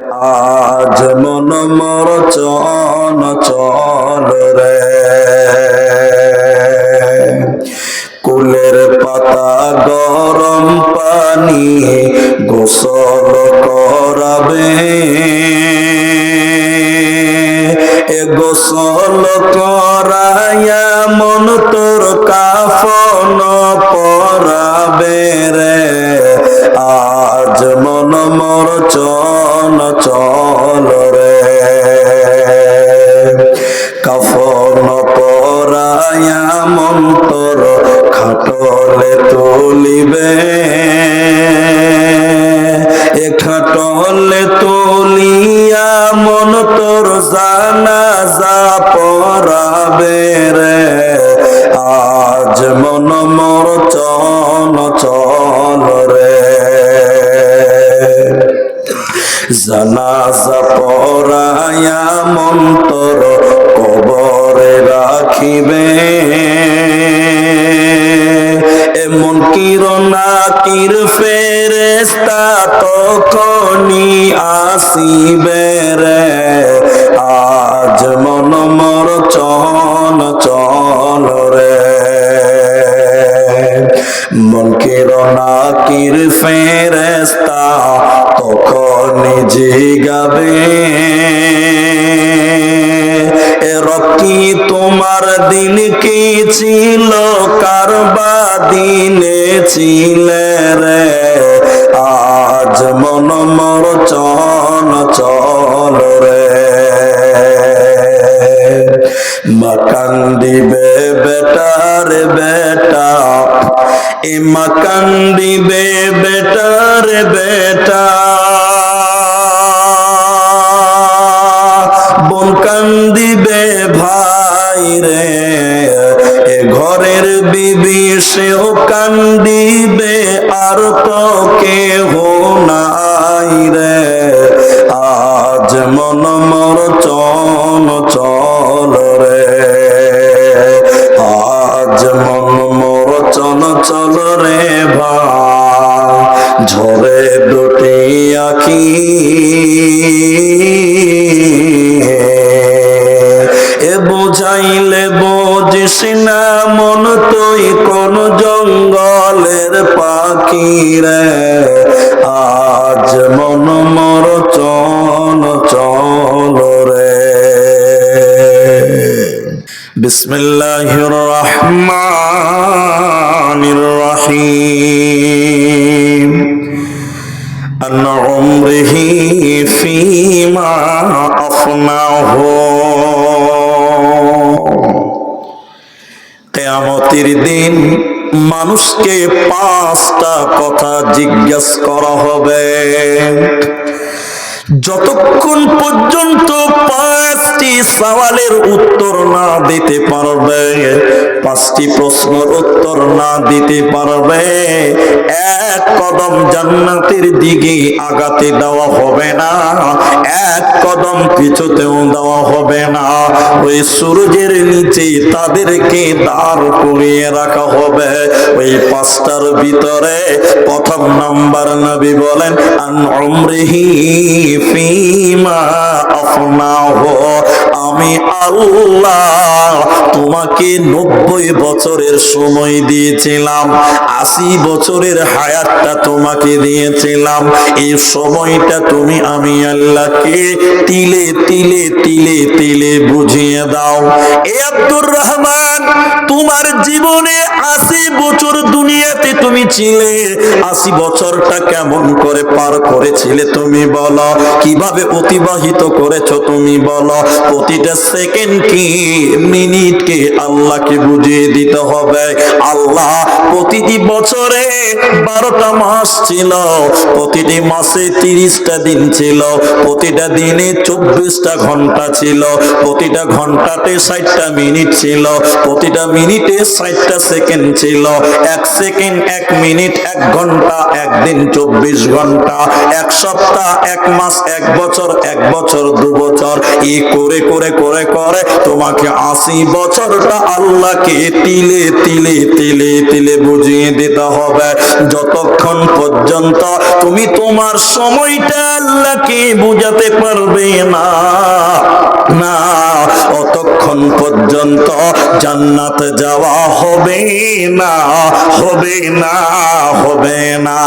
আজ মন মর চন চল রে। কুলের পাতা গরম পানি গোসল করাবে। এ গোসল করাইয়া মন তোর কাফন পরাবে রে। আজ মন মর চল চল রে। কাফন পরাইয়া মন্তর খাটলে তুলিবে। এ খাটলে তুলিয়া মন তোর জানাজা পরাবে রে। আজ মন মোর চল চল রে। জানাজা পরায়া মন্তর কবরে রাখিবে। এমন কিরণা কির ফেরেস্তা তখনই আসিবে রে। আজ মন মর চল চল রে। মন কিরণা কির ফেরেস্তা তখন জিগাবে এ রকি তোমার দিন কি ছিল? কারবা দিনে ছিলে রে? আজ মন মর চল চল রে। মাকান দিবে বেটার বেটা। এ মাকান দিবে বেটার বেটা। বোন কান্দিবে ভাই রে। এ ঘরের বিবি সেও কান্দিবে আর তো কেহ নাই রে। পাখি রে আজ মন মর চল চল রে বিসমিল্লাহির রহমানির রহিম عن عمره فيما أفناه কেয়ামতের দিন মানুষকে পাঁচটা কথা জিজ্ঞেস করা হবে। যতক্ষণ পর্যন্ত পাঁচটি সওয়ালের উত্তর না দিতে পারবে পাঁচটি প্রশ্নের উত্তর না দিতে পারবে এক কদম জান্নাতের দিকে আগাতে দেওয়া হবে না, এক কদম পিছুতেও দেওয়া হবে না। ওই সূর্যের নিচে তাদেরকে দাঁড় করিয়ে রাখা হবে। ওই পাঁচটার ভিতরে প্রথম নাম্বার নবী বলেন, আন উমরিহি ফিমা আফনাহু আমি আল্লাহ তোমাকে নব্বই বছরের সময় দিয়েছিলাম, আশি বছরের হায়াতটা তোমাকে দিয়েছিলাম। এই সময়টা তুমি আমি আল্লাহকে তিলে তিলে তিলে তিলে বুঝিয়ে দাও। এ আব্দুর রহমান, তোমার জীবনে আশি বছর দুনিয়াতে তুমি ছিলে। আশি বছরটা কেমন করে পার করেছিলে তুমি বলো। কীভাবে অতিবাহিত করেছ তুমি বলো। প্রতিটা সেকেন্ড কি মিনিট কে আল্লাহকে বুঝিয়ে দিতে হবে। আল্লাহ প্রতিটি বছরে বারোটা মাস ছিল, প্রতিটি মাসে তিরিশটা দিন ছিল, প্রতিটা দিনে চব্বিশটা ঘণ্টা ছিল, প্রতিটা ঘন্টাতে ষাটটা মিনিট ছিল, প্রতিটা মিনিটে ষাটটা সেকেন্ড ছিল। এক সেকেন্ড, এক মিনিট, এক ঘণ্টা, একদিন চব্বিশ ঘণ্টা, এক সপ্তাহ, এক মাস, এক বছর এক বছর, দু বছর। ই করে করে করে করে তোমাকে আশি বছরটা আল্লাহকে তিলে তিলে তিলে তিলে বুঝিয়ে দিতে হবে। যতক্ষণ পর্যন্ত তুমি তোমার সময়টা আল্লাহকে বুঝাতে পারবে না না, অতক্ষণ পর্যন্ত জান্নাত যাওয়া হবে না হবে না হবে না।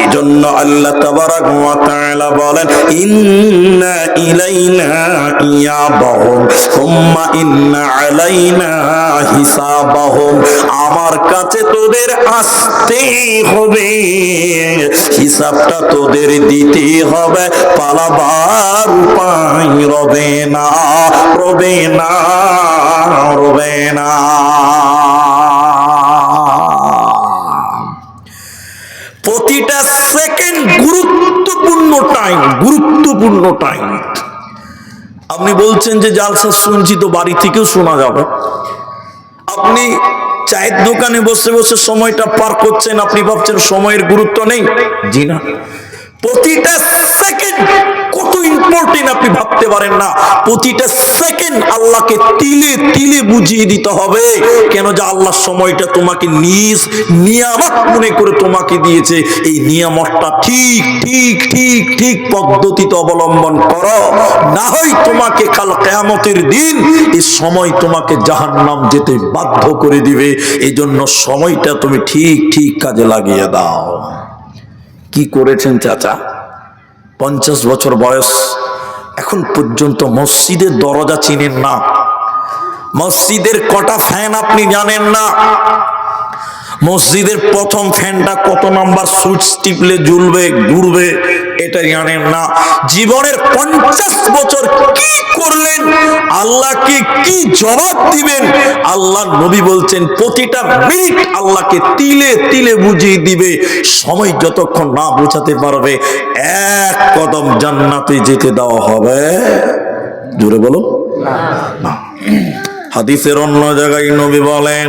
এই জন্য আল্লাহ তাবারাক ওয়া তাআলা বলেন, ইন্না ইলাইনা ইয়াবাহুম, সুম্মা ইন্না আলাইনা হিসাবাহুম। আমার কাছে তোদের আসতে হবে, হিসাবটা তোদের দিতে হবে, পালাবার উপায় রবে না রবে না রবে না প্রতিটা সেকেন্ড গুরুত্বপূর্ণ টাইম গুরুত্বপূর্ণ টাইম। আপনি বলছেন যে জালসা শুনছি তো বাড়ি থেকেও শোনা যাবে। আপনি চায়ের দোকানে বসে বসে সময়টা পার করছেন, আপনি ভাবছেন সময়ের গুরুত্ব নেই। জি না। প্রতিটা সেকেন্ড কত ইম্পর্টেন্ট আপনি ভাবতে পারেন না? প্রতিটা সেকেন্ড আল্লাহকে তিলে তিলে বুঝিয়ে দিতে হবে, কেন যে আল্লাহ সময়টা তোমাকে নিজ নিয়ামত মনে করে তোমাকে দিয়েছে। এই নিয়ামতটা ঠিক ঠিক ঠিক ঠিক পদ্ধতিতে অবলম্বন করো। না হয় তোমাকে কাল কেয়ামতের দিন এই সময় তোমাকে জাহান্নাম যেতে বাধ্য করে দিবে। এই জন্য সময়টা তুমি ঠিক ঠিক কাজে লাগিয়ে দাও। কি করেছেন চাচা? পঞ্চাশ বছর বয়স, এখন পর্যন্ত মসজিদের দরজা চিনেন না। মসজিদের কটা ফ্যান আপনি জানেন না? মসজিদের প্রথম ফ্যানটা কত নাম্বার সুইচ টিপলে জ্বলবে, ঘুরবে? এটা জানেন না। জীবনের পঞ্চাশ বছর কি করলেন? আল্লাহকে কি জবাব দিবেন? আল্লাহ নবী বলছেন, প্রতিটা মিনিট আল্লাহকে তিলে তিলে বুঝিয়ে দিবে। সময় যতক্ষণ না বোঝাতে পারবে, এক কদম জান্নাতে যেতে দেওয়া হবে। জুড়ে বলো হাদিসের অন্য জায়গায় নবী বলেন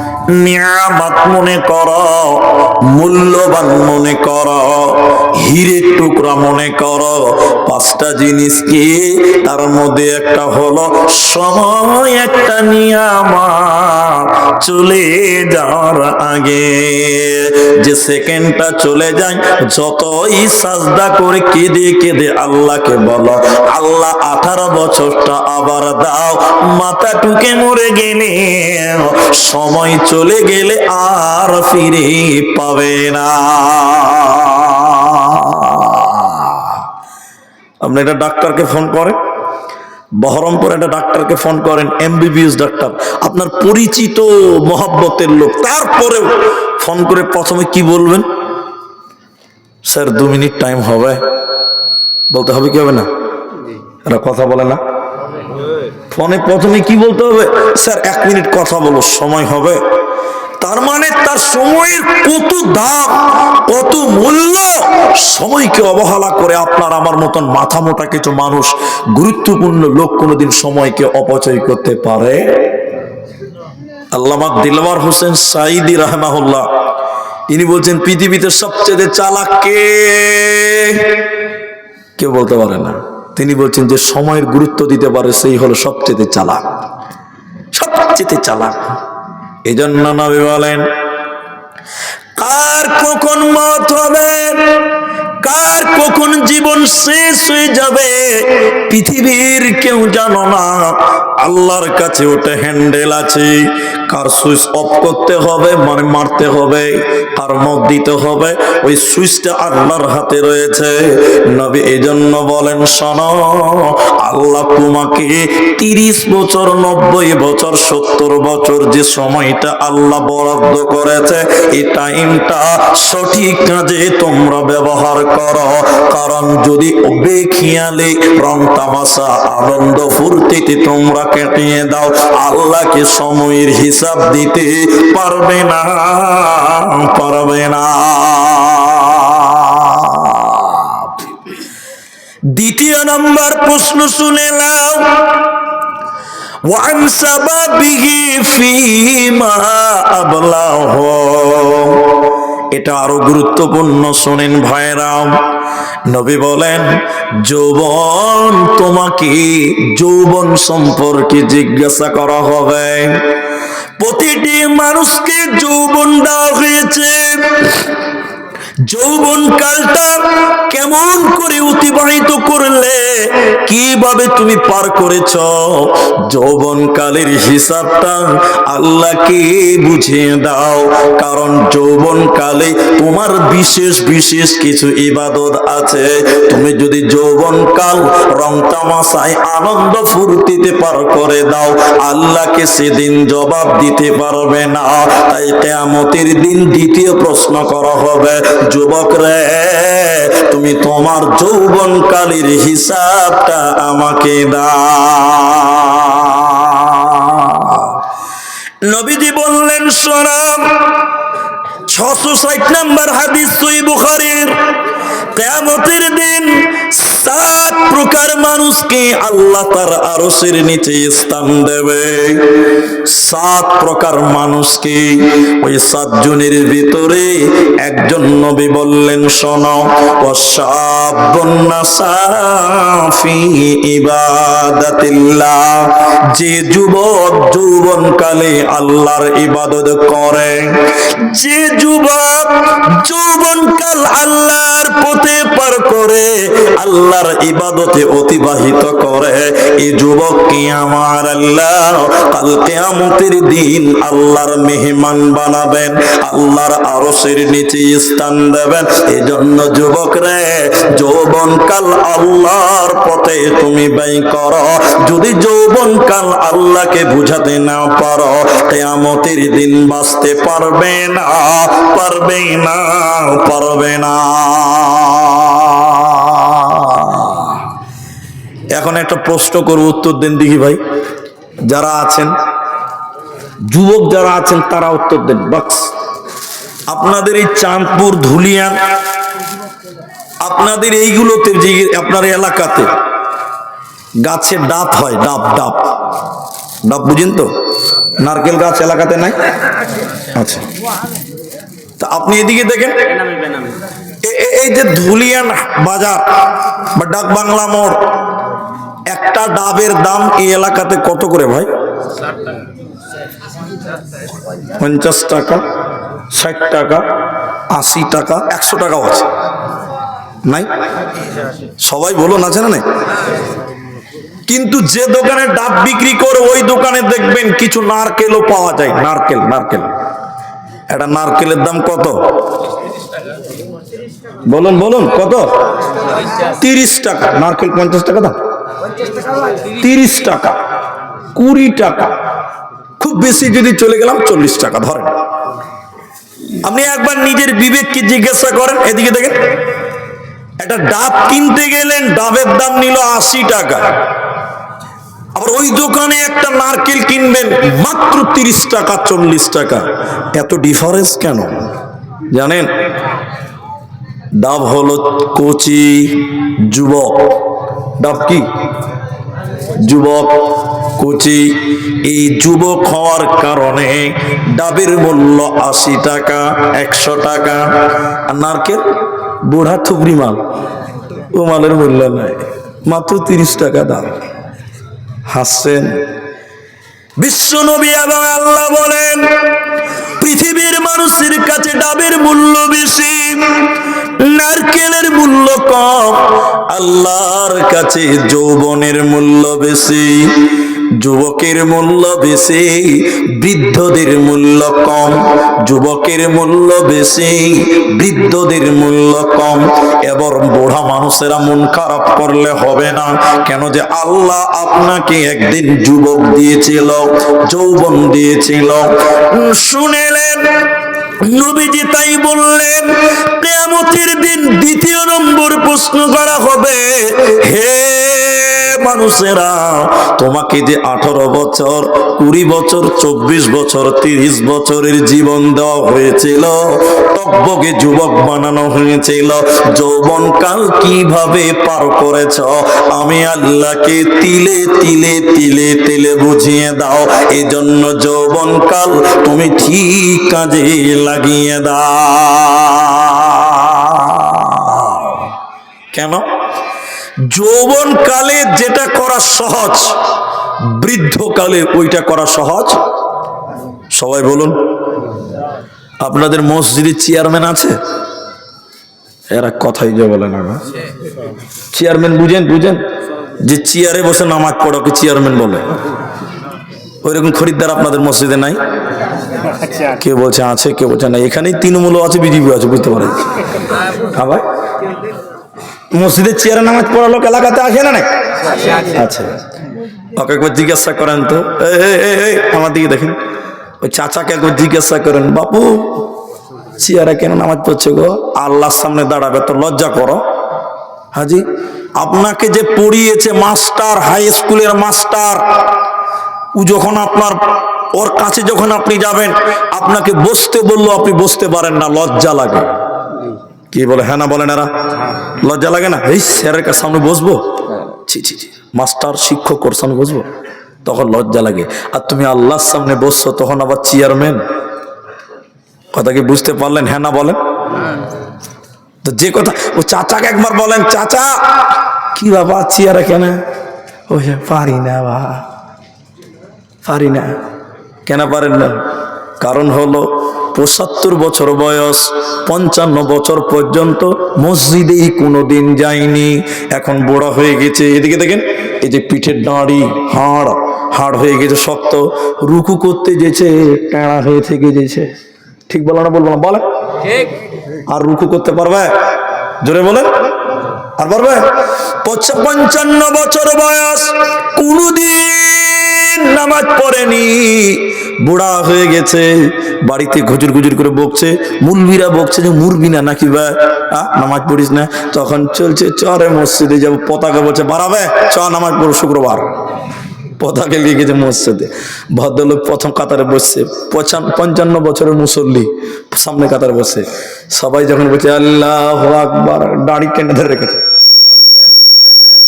নিয়ামত মনে করো, মূল্যবান মনে করো হীরের টুকরা মনে করো, পাঁচটা জিনিস কি? তার মধ্যে একটা হলো সময়, একটা নিয়ামত চলে যাওয়ার আগে। যে সেকেন্ডটা চলে যায়, যতই সাজদা করে কেঁদে কেঁদে আল্লাহকে বলো, আল্লাহ, আঠারো বছরটা আবার দাও, মাথা টুকে মরে গেলে সময় চলে গেলে আর ফিরে পাবে না। আপনি একটা ডাক্তারকে ফোন করেন বহরমপুর একটা ডাক্তারকে ফোন করেন এমবিবিএস ডাক্তার আপনার পরিচিত মহাব্বতের লোক তারপরেও ফোন করে প্রথমে কি বলবেন? স্যার দু মিনিট টাইম হবে। বলতে হবে কি হবে না? এরা কথা বলে না। ফোনে প্রথমে কি বলতে হবে? স্যার, এক মিনিট কথা বলো, সময় হবে। তার মানে তার সময়ের কত দাম, কত মূল্য, সময়কে অবহেলা করে আপনার আমার মতন মাথা মোটা কিছু মানুষ গুরুত্বপূর্ণ লোক কোনোদিন সময়কে অপচয় করতে পারে? আল্লামা দিলওয়ার হোসেন সাইদি রহমাহুল্লাহ তিনি বলছেন, পৃথিবীতে সবচেয়ে চালাক কে? কেউ বলতে পারে না। তিনি বলছেন যে সময়ের গুরুত্ব দিতে পারে সেই হলো সবচেয়ে চালাক। সবচেয়ে চালাক। এই জন্য নবী বলেন, কার কখন মত হবে, কার কখন জীবন শেষ হয়ে যাবে, পৃথিবীর কেউ জানো না। আল্লাহর কাছে ওটা হ্যান্ডেল আছে। কার সুইচ অফ করতে হবে মানে মারতে হবে কার মত দিতে হবে, ওই সুইচটা আল্লাহর হাতে রয়েছে। নবী এই জন্য বলেন, শোনো, আল্লাহ তোমাকে তিরিশ বছর, নব্বই বছর, সত্তর বছর যে সময়টা আল্লাহ বরাদ্দ করেছে এই টাইমটা সঠিক কাজে তোমরা ব্যবহার করো। কারণ যদি বেখিয়ালে রং তামাশা আনন্দ ফুর্তিতে তোমরা কেটিয়ে দাও, আল্লাহকে সময়ের হিসাব দিতে পারবে না পারবে না দ্বিতীয় নম্বর প্রশ্ন শুনে নাও وعن سببه فيما أبلغ এটা আরো গুরুত্বপূর্ণ শোনেন ভাইরাম নবী বলেন যৌবন তোমাকে যৌবন সম্পর্কে জিজ্ঞাসা করা হবে প্রতিটি মানুষকে যৌবন দেওয়া হয়েছে। যৌবন কালটা কেমন করে অতিবাহিত করলে? কীভাবে তুমি পার করেছ? যৌবন কালের হিসাবটা আল্লাহকে বুঝিয়ে দাও। কারণ যৌবন কালে তোমার বিশেষ বিশেষ কিছু ইবাদত আছে। তুমি যদি যৌবন কাল রং তামাশায় আনন্দ ফুর্তিতে পার করে দাও, আল্লাহকে সেদিন জবাব দিতে পারবে না। তাই কেয়ামতের দিন দ্বিতীয় প্রশ্ন করা হবে যুবক রে তুমি তোমার যৌবন কালের হিসাবটা আমাকে দা নবীজি বললেন সরাম ছশো ষাট নম্বর হাদিস সুই বুখারির। কেয়ামতের দিন সাত প্রকার মানুষকে আল্লাহ তার আরশের নিচে স্থান দেবে। সাত প্রকার মানুষকে ওই সাতজনের ভিতরে একজন নবী বললেন, শোনো যে যুবক যৌবন কালে আল্লাহর ইবাদত করে, যে যুবক যৌবন কাল আল্লাহর পথে পার করে আল্লাহর ইবাদতে অতিবাহিত করে। এই যুবক কি আমার আল্লাহ? কাল কেয়ামতের দিন আল্লাহর মেহমান বানাবেন, আল্লাহর আরশের নিচে স্থান দেবেন। এজন্য যুবক রে যৌবন কাল আল্লাহর পথে তুমি ব্যয় করো। যদি যৌবন কাল আল্লাহকে বুঝাতে না পারো, কেয়ামতের দিন বাঁচতে পারবে না পারবে না পারবে না। এখন একটা প্রশ্ন করব, উত্তর দেন দেখি ভাই। যারা আছেন, যুবক যারা আছেন, তারা উত্তর দেন বাক্স আপনাদের এই চাঁদপুর, ধুলিয়ান, আপনাদের এইগুলোতে যে আপনার এলাকাতে গাছে ডাব হয়, ডাব ডাব। ডাব বুঝেন তো? নারকেল গাছ এলাকাতে নাই? আচ্ছা। তা আপনি এদিকে দেখেন। এই যে ধুলিয়ান বাজার বা ডাক বাংলা মোড় একটা ডাবের দাম এই এলাকাতে কত করে ভাই? পঞ্চাশ টাকা ষাট টাকা আশি টাকা একশো টাকাও আছে। নাই? সবাই বলুন আছে না নাই? কিন্তু যে দোকানে ডাব বিক্রি করে ওই দোকানে দেখবেন কিছু নারকেলও পাওয়া যায়। নারকেল নারকেল। একটা নারকেলের দাম কত? বলুন বলুন কত? তিরিশ টাকা। নারকেল পঞ্চাশ টাকা দাম? তিরিশ টাকা, কুড়ি টাকা, খুব বেশি যদি চলে গেলাম চল্লিশ টাকা, ধরেন। আপনি একবার নিজের বিবেককে জিজ্ঞাসা করেন, এদিকে দেখেন, একটা ডাব কিনতে গেলেন, ডাবের দাম নিল আশি টাকা। আবার ওই দোকানে একটা নারকেল কিনবেন, মাত্র তিরিশ টাকা, চল্লিশ টাকা। এত ডিফারেন্স কেন? জানেন, ডাব হলো কচি, যুবক। ডাব কি? যুবক, কোচি, এই যুবক হওয়ার কারণে ডাবের মূল্য আশি টাকা, একশো টাকা। আর নারকেল? বুড়া থুবড়ি মাল। ও মালের মূল্য নাই। মাত্র তিরিশ টাকা দাম। হাসছেন। বিশ্ব নবী এবং আল্লাহ বলেন মানুষের কাছে ডাবের মূল্য বেশি নারকেলের মূল্য কম আল্লাহর কাছে যৌবনের মূল্য বেশি। যুবকের মূল্য বেশি, বৃদ্ধদের মূল্য কম। যুবকের মূল্য বেশি, বৃদ্ধদের মূল্য কম। এবার বুড়া মানুষেরা মন খারাপ করলে হবে না। কেন যে আল্লাহ আপনাকে একদিন যুবক দিয়েছিল, যৌবন দিয়েছিল। শুনেলেন, নবীজি তাই বললেন, কেয়ামতের দিন দ্বিতীয় নম্বর প্রশ্ন করা হবে, হে মানুষেরা, তোমাকে যে আঠারো বছর, কুড়ি বছর, চব্বিশ বছর, তিরিশ বছরের জীবন দেওয়া হয়েছিল টকবকে যুবক বানানো হয়েছিল, যৌবনকাল কীভাবে পার করেছ, আমি আল্লাহকে তিলে তিলে তিলে তিলে বুঝিয়ে দাও এই এজন্য যৌবনকাল তুমি ঠিক কাজে লাগিয়ে দাও। কেন? যৌবনকালে যেটা করা সহজ বৃদ্ধকালে ওইটা করা সহজ। সবাই বলুন আপনাদের মসজিদে চেয়ারম্যান আছে? এরা কথাই যে বলে না চেয়ারম্যান বুঝেন বুঝেন? যে চেয়ারে বসে নামাজ পড়ো কি চেয়ারম্যান বলে। ওইরকম খরিদ্দার আপনাদের মসজিদে নাই? কে বলছে আছে কে বলছে না এখানেই তৃণমূলও আছে বিজেপি আছে বুঝতে পারেন আবার? মসজিদের চেয়ারে নামাজ পড়া লোক এলাকাতে আসে না আচ্ছা। ওকে একবার জিজ্ঞাসা করেন তো। আমার দিকে দেখেন। ওই চাচাকে একবার জিজ্ঞাসা করেন, বাপু, চেয়ারে কেন নামাজ পড়ছে গো? আল্লাহর সামনে দাঁড়াবে তো, লজ্জা করো। হাজি, আপনাকে যে পড়িয়েছে মাস্টার, হাই স্কুলের মাস্টার, ও যখন আপনার, ওর কাছে যখন আপনি যাবেন, আপনাকে বসতে বলল, আপনি বসতে পারেন না, লজ্জা লাগে। কি বলে হ্যাঁ না বলেন এরা লজ্জা লাগে না? এই স্যারের কাছে সামনে বসবো? ছি ছি মাস্টার, শিক্ষক ওর সামনে বসবো? তখন লজ্জা লাগে। আর তুমি আল্লাহর সামনে বসছো, তখন আবার চেয়ারম্যান কথা কি বুঝতে পারলেন? হ্যাঁ না বলেন? তো যে কথা, ও চাচাকে একবার বলেন, চাচা! কি বাবা, চেয়ারে কেন ও পারি না বা। পারি না। কেন পারেন না? কারণ হলো পঁচাত্তর বছর বয়স পঞ্চান্ন বছর পর্যন্ত মসজিদেই কোনোদিন যায়নি। এখন বড় হয়ে গেছে। এদিকে দেখেন এই যে পিঠের দাঁড়ি হাড় হাড় হয়ে গেছে শক্ত। রুকু করতে যেছে টেঁড়া হয়ে থেকে যেছে। ঠিক বলো না বলব না বলে আর রুকু করতে পারবে? জোরে বলে আর পারবে? পঞ্চান্ন বছর বয়স নামাজ পড়েনি। বুড়া হয়ে গেছে বাড়িতে ঘুজুর গুজুর করে বকছে। মুরবিরা বকছে যে মুরবি না নাকি বা আ, নামাজ পড়িস না? তখন চলছে চরে মসজিদে যাব পতাকা বলছে বাড়াবে চ নামাজ পড়ো শুক্রবার। পতাকা নিয়ে গেছে মসজিদে। ভদ্রলোক প্রথম কাতারে বসছে পঞ্চান্ন বছরের মুসল্লি সামনে কাতারে বসে সবাই যখন বলছে আল্লাহ আকবার দাড়ি টেনে ধরে রেখেছে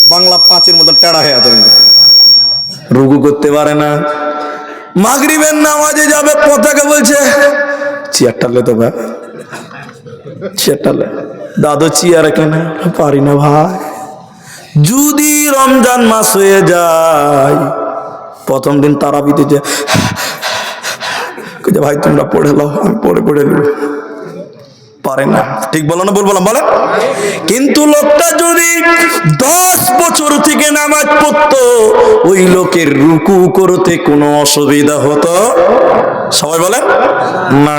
বাংলা পাঁচের মতন টেড়া হয়ে আছে কিন্তু। রুকু করতে পারে না। মাগরিবের নামাজে যাবে, পতাকা বলছে চেয়ারটা লে তো ভাই চেয়ারটা লে দাদু, চেয়ার কেন পারি না ভাই। যদি রমজান মাস হয়ে যায়, প্রথম দিন তারাবিতে যে যে ভাই, তোমরা পড়ে নাও, আমি পড়ে পড়ে নেব। পারে না। ঠিক বলো না বলব বললাম বলেন। কিন্তু লোকটা যদি দশ বছর থেকে নামাজ পড়তো, ওই লোকের রুকু করতে কোনো অসুবিধা হতো? সবাই বলেন? না।